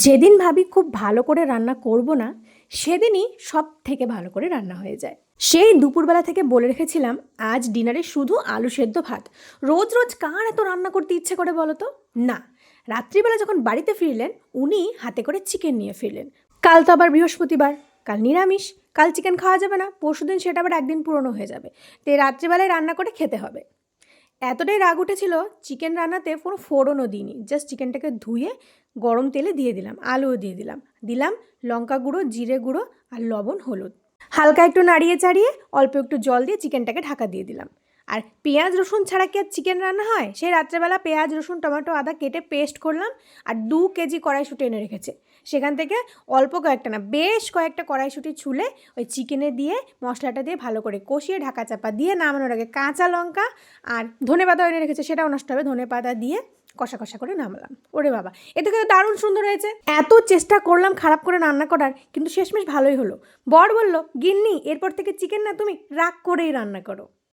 যেদিন ভাবি খুব ভালো করে রান্না করব না, সেদিনই সব থেকে ভালো করে রান্না হয়ে যায়। সেই দুপুরবেলা থেকে বলে রেখেছিলাম, আজ ডিনারে শুধু আলু সেদ্ধ ভাত। রোজ রোজ কার এত রান্না করতে ইচ্ছে করে বলো তো? না, রাত্রিবেলা যখন বাড়িতে ফিরলেন, উনি হাতে করে চিকেন নিয়ে ফিরলেন। কাল তো আবার বৃহস্পতিবার, কাল নিরামিষ, কাল চিকেন খাওয়া যাবে না, পরশুদিন সেটা আবার একদিন পুরনো হয়ে যাবে। তো রাত্রিবেলায় রান্না করে খেতে হবে। এতটাই রাগ উঠেছিল চিকেন রান্নাতে কোনো ফোড়নও দিইনি। জাস্ট চিকেনটাকে ধুয়ে গরম তেলে দিয়ে দিলাম, আলুও দিয়ে দিলাম। দিলাম লঙ্কা গুঁড়ো, জিরে গুঁড়ো আর লবণ হলুদ। হালকা একটু নাড়িয়ে চাড়িয়ে অল্প একটু জল দিয়ে চিকেনটাকে ঢাকা দিয়ে দিলাম। আর পেঁয়াজ, রসুন ছাড়া কি আর চিকেন রান্না হয়? সেই রাত্রেবেলা পেঁয়াজ, রসুন, টমেটো, আদা কেটে পেস্ট করলাম আর দু কেজি কড়াইশুঁটি এনে রেখেছে। সেখান থেকে অল্প কয়েকটা না, বেশ কয়েকটা কড়াইশুঁটি ছুলে ওই চিকেনে দিয়ে মশলাটা দিয়ে ভালো করে কষিয়ে ঢাকা চাপা দিয়ে নামানোর আগে কাঁচা লঙ্কা আর ধনে পাতা এনে রেখেছে, সেটাও নষ্ট হবে। ধনে পাতা দিয়ে কষা কষা করে নামলাম। ওরে বাবা, এতে কিন্তু দারুণ সুন্দর হয়েছে। এত চেষ্টা করলাম খারাপ করে রান্না করার, কিন্তু শেষমেশ ভালোই হলো। বর বলল, গিন্নি, এরপর থেকে চিকেন না তুমি রাগ করেই রান্না করো।